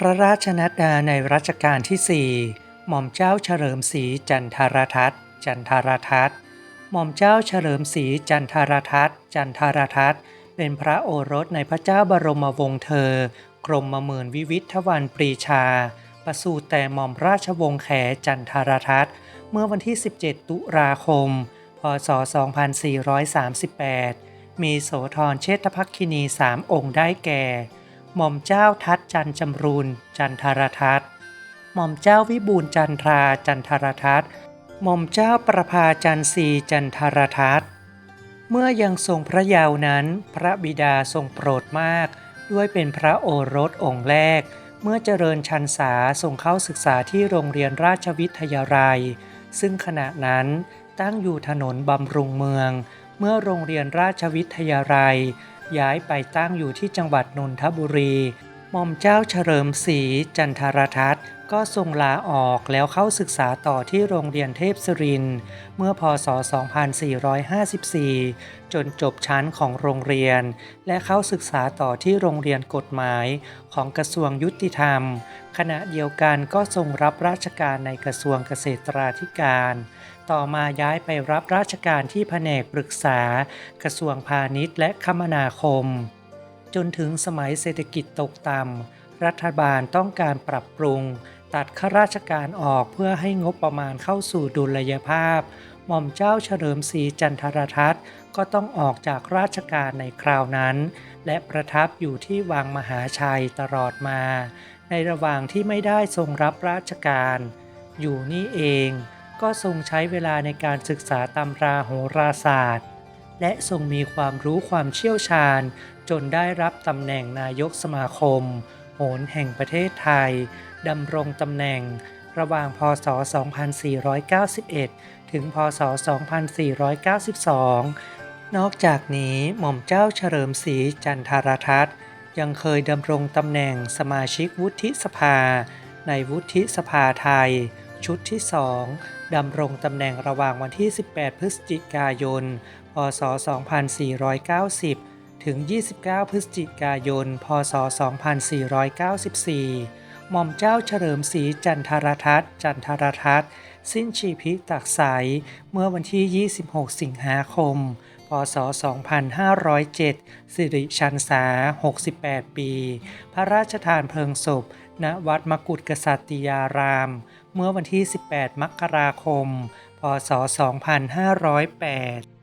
พระราชนัดดาในรัชกาลที่ 4 หม่อมเจ้าเฉลิมศรีจันทารทัตจันทารทัตหม่อมเจ้าเฉลิมศรีจันทารทัตจันทารทัตเป็นพระโอรสในพระเจ้าบรมวงศ์เธอ กรมมหมื่นวิวิทวันปรีชา ประสูติแต่หม่อมราชวงศ์แขจันทรทัตเมื่อวันที่ 17 ตุลาคม พศ 2438 มีโสธรเชษฐภักคินีสามองค์ได้แก่ หม่อมเจ้าทัตจันจำรูนจันทารทัตหม่อมเจ้าวิบูลจันทราจันทารทัตหม่อมเจ้าประภาจันทีจันทารทัตเมื่อยังทรงพระเยาว์นั้น พระบิดาทรงโปรดมาก ด้วยเป็นพระโอรสองค์แรก เมื่อเจริญชันษาทรงเข้าศึกษาที่โรงเรียนราชวิทยาลัย ซึ่งขณะนั้นตั้งอยู่ถนนบำรุงเมือง เมื่อโรงเรียนราชวิทยาลัย ย้ายไปตั้งอยู่ที่จังหวัดนนทบุรี ม่อมเจ้าเฉลิมศรีจันทรทัตก็ทรงลาออกแล้วเข้าศึกษาต่อที่โรงเรียนเทพศรินเมื่อพศ 2454 จนจบชั้นของโรงเรียน และเข้าศึกษาต่อที่โรงเรียนกฎหมายของกระทรวงยุติธรรม ขณะเดียวกันก็ทรงรับราชการในกระทรวงเกษตราธิการ ต่อมาย้ายไปรับราชการที่แผนกปรึกษา กระทรวงพาณิชย์และคมนาคม จนถึงสมัยเศรษฐกิจตกต่ำรัฐบาลต้องการปรับปรุง ตัดข้าราชการออกเพื่อให้งบประมาณเข้าสู่ดุลยภาพ หม่อมเจ้าเฉลิมศรีจันทรทัตก็ต้องออกจากราชการในคราวนั้น และประทับอยู่ที่วังมหาชัยตลอดมา ในระหว่างที่ไม่ได้ทรงรับราชการ อยู่นี่เองก็ทรงใช้เวลาในการศึกษาตำราโหราศาสตร์ และทรงมีความรู้ความเชี่ยวชาญ จนได้รับตำแหน่งนายกสมาคม โหรแห่งประเทศไทยดำรงตำแหน่งระหว่าง พศ 2491 ถึง พศ 2492 นอกจากนี้หม่อมเจ้าเฉลิมศรีจันทารทัตยังเคยดำรงตำแหน่งสมาชิกวุฒิสภา ในวุฒิสภาไทย ชุดที่ 2ดำรงตำแหน่งระหว่างวันที่ 18 พฤศจิกายน พศ 2490 ถึง 29 พฤศจิกายน พศ 2494 หม่อมเจ้าเฉลิมศรีจันทรทัตจันทรทัตสิ้นชีพิตักใสเมื่อวันที่ 26 สิงหาคม พศ 2507 สิริชันษา 68 ปี พระราชทานเพลิงศพ ณ วัดมกุฏกษัตริยาราม เมื่อวันที่ 18 มกราคม พศ 2508